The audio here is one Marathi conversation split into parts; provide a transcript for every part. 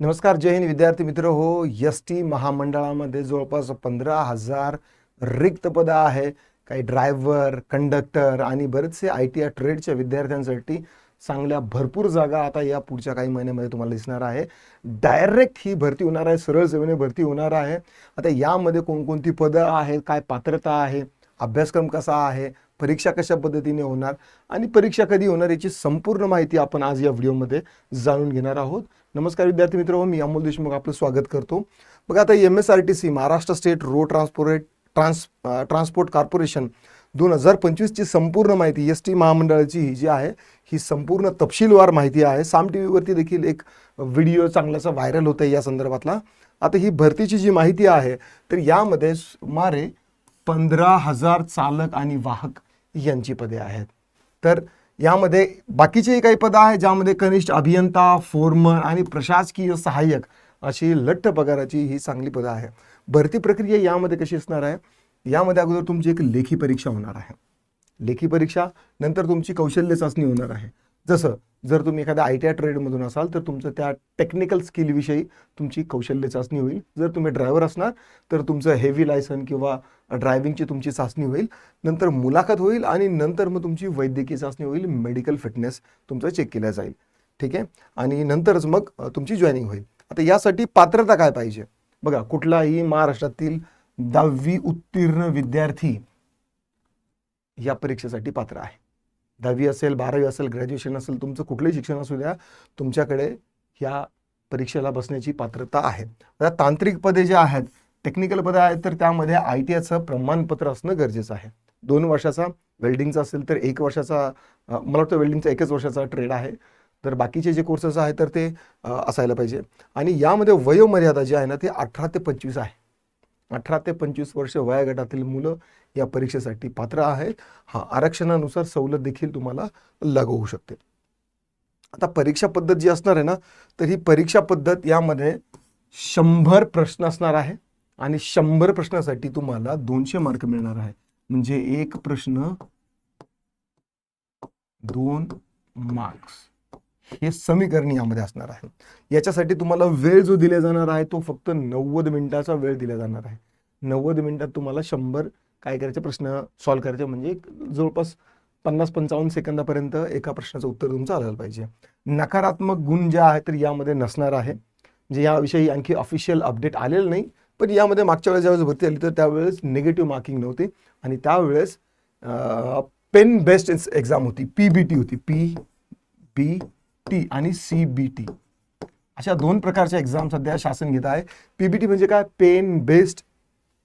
नमस्कार जय हिंद विद्यार्थी मित्र. हो एस टी महामंडळामध्ये जवळपास पंधरा हजार रिक्त पदं आहे. काही ड्रायव्हर कंडक्टर आणि बरेचसे आय टी आय ट्रेडच्या विद्यार्थ्यांसाठी चांगल्या भरपूर जागा आता या पुढच्या काही महिन्यामध्ये तुम्हाला दिसणार आहे. डायरेक्ट ही भरती होणार आहे सरळ सेवेने भरती होणार आहे. आता यामध्ये कोणकोणती पदं आहेत काय पात्रता आहे अभ्यासक्रम कसा आहे परीक्षा कशा पद्धतीने होणार आणि परीक्षा कधी होणार याची संपूर्ण माहिती आपण आज या व्हिडिओमध्ये जाणून घेणार आहोत. नमस्कार विद्यार्थी मित्र मी अमोल देशमुख आपलं स्वागत करतो. बघा आता M S R T C Maharashtra state road transport trans transport corporation दोन हजार पंचवीसची संपूर्ण माहिती एस टी महामंडळाची ही जी आहे ही संपूर्ण तपशीलवार माहिती आहे. साम टी व्हीवरती देखील एक व्हिडिओ चांगलासा व्हायरल होत आहे या संदर्भातला. आता ही भरतीची जी माहिती आहे तर यामध्ये सुमारे पंधरा हजार चालक आणि वाहक यांची पदे आहेत. तर यामध्ये बाकीचेही काही पदं आहेत ज्यामध्ये कनिष्ठ अभियंता फोरमन आणि प्रशासकीय सहाय्यक अशी लठ्ठ पगाराची ही चांगली पदं आहे भरती प्रक्रिया यामध्ये कशी असणार आहे? यामध्ये अगोदर तुमची एक लेखी परीक्षा होणार आहे. लेखी परीक्षा नंतर तुमची कौशल्य चाचणी होणार आहे. जसं जर तुम्ही एखाद्या आय टी आय ट्रेडमधून असाल तर तुमचं त्या टेक्निकल स्किलविषयी तुमची कौशल्य चाचणी होईल. जर तुम्ही ड्रायव्हर असणार तर तुमचं हेवी लायसन किंवा ड्रायव्हिंगची तुमची चाचणी होईल. नंतर मुलाखत होईल आणि नंतर मग तुमची वैद्यकीय चाचणी होईल. मेडिकल फिटनेस तुमचं चेक केलं जाईल. ठीक आहे? आणि नंतरच मग तुमची जॉईनिंग होईल. आता यासाठी पात्रता काय पाहिजे? बघा कुठलाही महाराष्ट्रातील दहावी उत्तीर्ण विद्यार्थी या परीक्षेसाठी पात्र आहे. दहावी असेल बारावी असेल ग्रॅज्युएशन असेल तुमचं कुठलंही शिक्षण असू द्या तुमच्याकडे ह्या परीक्षेला बसण्याची पात्रता आहे. आता तांत्रिक पदे जे आहेत टेक्निकल पदे आहेत तर त्यामध्ये आय टी आयचं प्रमाणपत्र असणं गरजेचं आहे. दोन वर्षाचा वेल्डिंगचा असेल तर एक वर्षाचा मला वाटतं वेल्डिंगचा एकच वर्षाचा ट्रेड आहे. तर बाकीचे जे कोर्सेस आहेत तर ते असायला पाहिजे. आणि यामध्ये वयोमर्यादा जी आहे ना ते अठरा ते पंचवीस आहे. अठरा ते पंचवीस वर्ष वयोगटातील मुलं या परीक्षेसाठी पात्र आहेत. हा आरक्षणानुसार सवलत देखील तुम्हाला लागू होऊ शकते. आता परीक्षा पद्धत जी असणार आहे ना तर ही परीक्षा पद्धत यामध्ये शंभर प्रश्न असणार आहे आणि शंभर प्रश्नासाठी तुम्हाला दोनशे मार्क मिळणार आहे. म्हणजे एक प्रश्न दोन मार्क्स. हे समीकरण यामध्ये असणार आहे. याच्यासाठी तुम्हाला वेळ जो दिला जाणार आहे तो फक्त नव्वद मिनिटाचा वेळ दिला जाणार आहे. नव्वद मिनिटात तुम्हाला शंभर काय करायचे प्रश्न सॉल्व्ह करायचे म्हणजे जवळपास पन्नास पंचावन्न सेकंदापर्यंत एका प्रश्नाचं उत्तर तुमचं आलं पाहिजे. नकारात्मक गुण जे आहे तर यामध्ये नसणार आहे. म्हणजे याविषयी आणखी ऑफिशियल अपडेट आलेलं नाही पण यामध्ये मागच्या वेळेस ज्यावेळेस भरती आली तर त्यावेळेस निगेटिव्ह मार्किंग नव्हती. आणि त्यावेळेस पेन बेस्ट एक्झाम होती. पी बी टी होती. पी बी टी आणि सी बी टी अशा दोन प्रकारच्या एक्झाम सध्या शासन घेत आहे. पीबीटी म्हणजे काय? पेन बेस्ड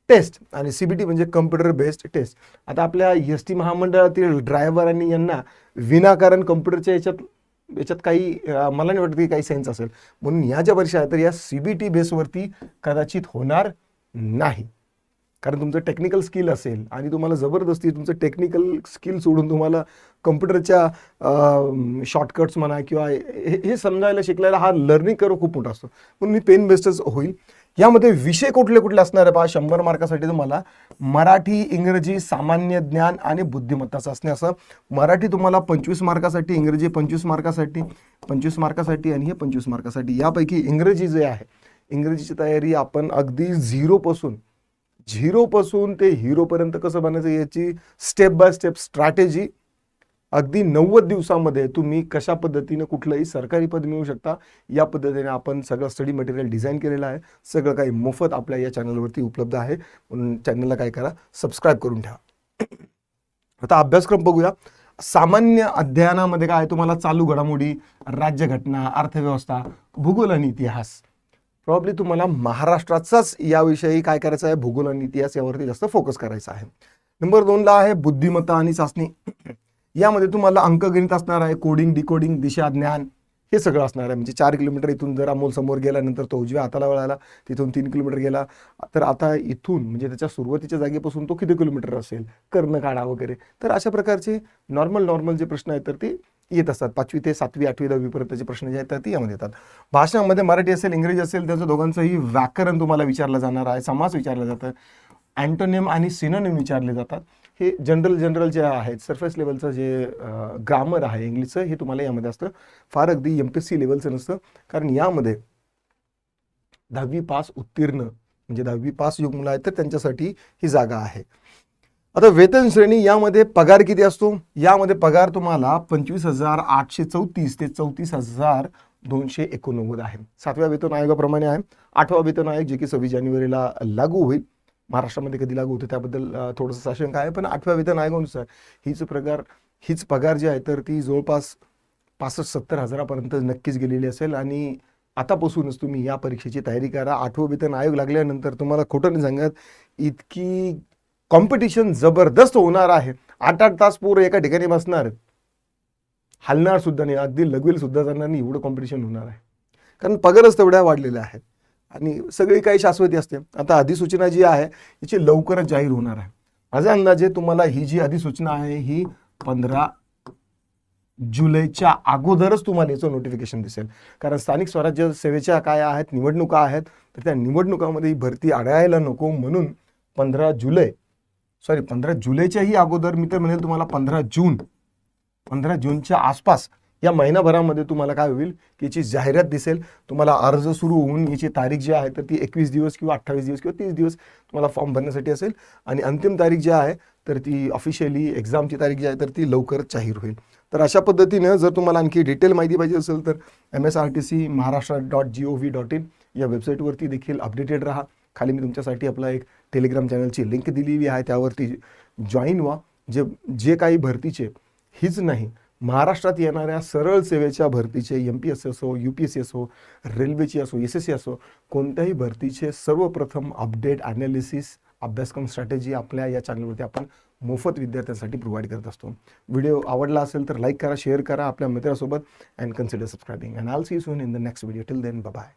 टेस्ट आणि सीबीटी म्हणजे कम्प्युटर बेस्ड टेस्ट आता आपल्या एस टी महामंडळातील ड्रायव्हर आणि यांना विनाकारण कम्प्युटरच्या याच्यात याच्यात काही मला नाही वाटत की काही सेन्स असेल. म्हणून या ज्या परीक्षा आहेत तर या सीबीटी बेसवरती कदाचित होणार नाही. कारण तुमचं टेक्निकल स्किल असेल आणि तुम्हाला जबरदस्ती तुमचं टेक्निकल स्किल सोडून तुम्हाला कम्प्युटरच्या शॉर्टकट्स म्हणा किंवा हे हे समजायला शिकलेला हा लर्निंग करो खूप मोठा असतो. म्हणून मी पेन बेस्टच होईल. यामध्ये विषय कुठले कुठले असणार आहे पहा शंभर मार्कासाठी तुम्हाला मराठी इंग्रजी सामान्य ज्ञान आणि बुद्धिमत्ताचं असणे असं. मराठी तुम्हाला पंचवीस मार्कासाठी इंग्रजी पंचवीस मार्कासाठी पंचवीस मार्कासाठी आणि हे पंचवीस मार्कासाठी. यापैकी इंग्रजी जे आहे इंग्रजीची तयारी आपण अगदी झिरोपासून झिरोपासून ते हिरोपर्यंत कसं बनायचं याची स्टेप बाय स्टेप स्ट्रॅटेजी अगदी नव्वद दिवसामध्ये तुम्ही कशा पद्धतीनं कुठलंही सरकारी पद मिळू शकता या पद्धतीने आपण सगळं स्टडी मटेरियल डिझाईन केलेलं आहे. सगळं काही मोफत आपल्या या चॅनलवरती उपलब्ध आहे. म्हणून चॅनलला काय करा सबस्क्राईब करून ठेवा. आता अभ्यासक्रम बघूया. सामान्य अध्ययनामध्ये काय आहे? तुम्हाला चालू घडामोडी राज्यघटना अर्थव्यवस्था भूगोल आणि इतिहास. प्रॉब्ली तुम्हाला महाराष्ट्राचाच याविषयी काय करायचं आहे? भूगोल आणि इतिहास यावरती जास्त फोकस करायचा आहे. नंबर दोनला आहे बुद्धिमत्ता आणि चाचणी. यामध्ये तुम्हाला अंकगणित असणार आहे कोडिंग डिकोडिंग दिशा ज्ञान हे सगळं असणार आहे. म्हणजे चार किलोमीटर इथून जर अमोल समोर गेला नंतर तो उजव्या हाताला वळाला तिथून तीन किलोमीटर गेला तर आता इथून म्हणजे त्याच्या सुरुवातीच्या जागेपासून तो किती किलोमीटर असेल? कर्ण काढा वगैरे. तर अशा प्रकारचे नॉर्मल नॉर्मल जे प्रश्न आहेत तर ते येत असतात. पाचवी ते सातवी आठवी दहावीपर्यंतचे प्रश्न जे आहेत तर ते यामध्ये येतात. भाषणामध्ये मराठी असेल इंग्रजी असेल त्याचं दोघांचंही व्याकरण तुम्हाला विचारलं जाणार आहे समास विचारलं जातं. अँटोनियम आणि सिनोनिम विचारले जातात. हे जनरल जनरल जे आहेत सरफेस लेवलचं जे ग्रामर आहे इंग्लिशचं हे तुम्हाला यामध्ये असतं. फार अगदी एम पी एस सी लेवलचं नसतं. कारण यामध्ये दहावी पास उत्तीर्ण म्हणजे दहावी पास युग मुलं आहेत तर त्यांच्यासाठी ही जागा आहे. आता वेतन श्रेणी यामध्ये पगार किती असतो? यामध्ये पगार तुम्हाला पंचवीस हजार आठशे चौतीस ते चौतीस हजार दोनशे एकोणनव्वद आहे. सातव्या वेतन आयोगाप्रमाणे आहे. आठवा वेतन आयोग जे की सव्वीस जानेवारीला लागू होईल. महाराष्ट्रामध्ये कधी लागू होतं त्याबद्दल थोडंसं साशंक आहे. पण आठव्या वेतन आयोगानुसार हीच प्रकार हीच पगार जी आहे तर ती जवळपास पासष्ट सत्तर हजारापर्यंत नक्कीच गेलेली असेल. आणि आतापासूनच तुम्ही या परीक्षेची तयारी करा. आठवं वेतन आयोग लागल्यानंतर तुम्हाला खोटं नाही सांगत इतकी कॉम्पिटिशन जबरदस्त होणार आहे. आठ आठ तास पोरं एका ठिकाणी बसणार. हलणार सुद्धा नाही. अगदी लगवेल सुद्धा जाणार नाही. एवढं कॉम्पिटिशन होणार आहे. कारण पगारच तेवढ्या वाढलेल्या आहेत. आणि सगळी काही शाश्वती असते. आता अधिसूचना जी आहे याची लवकरच जाहीर होणार आहे. माझ्या अंदाजे तुम्हाला ही जी अधिसूचना आहे ही पंधरा जुलैच्या अगोदरच तुम्हाला याचं नोटिफिकेशन दिसेल. कारण स्थानिक स्वराज्य सेवेच्या काय आहेत निवडणुका आहेत तर त्या निवडणुकामध्ये ही भरती अडायला नको म्हणून पंधरा जुलै सॉरी पंधरा जुलैच्याही अगोदर मी तर म्हणेल तुम्हाला पंधरा जून पंधरा जूनच्या आसपास या महिनाभरामध्ये तुम्हाला काय होईल की याची जाहिरात दिसेल तुम्हाला अर्ज सुरू होऊन याची तारीख जी आहे तर ती एकवीस दिवस किंवा अठ्ठावीस दिवस किंवा तीस दिवस तुम्हाला फॉर्म भरण्यासाठी असेल आणि अंतिम तारीख जी आहे तर ती ऑफिशियली एक्झामची तारीख जी आहे तर ती लवकरच जाहीर होईल. तर अशा पद्धतीनं जर तुम्हाला आणखी डिटेल माहिती पाहिजे असेल तर M S R T C Maharashtra dot G O V dot in या वेबसाईटवरती देखील अपडेटेड राहा. खाली मी तुमच्यासाठी आपला एक टेलिग्राम चॅनलची लिंक दिलेली आहे. त्यावरती जॉईन व्हा. जे जे काही भरतीचे हीच नाही. महाराष्ट्रात येणाऱ्या सरळ सेवेच्या भरतीचे एम पी एस सी असो यू पी एस सी असो रेल्वेची असो एस एस सी असो कोणत्याही भरतीचे सर्वप्रथम अपडेट ॲनालिसिस अभ्यासक्रम स्ट्रॅटेजी आपल्या या चॅनलवरती आपण मोफत विद्यार्थ्यांसाठी प्रोव्हाइड करत असतो. व्हिडिओ आवडला असेल तर लाईक करा शेअर करा आपल्या मित्रासोबत and consider subscribing and I'll see soon in the next video till then bye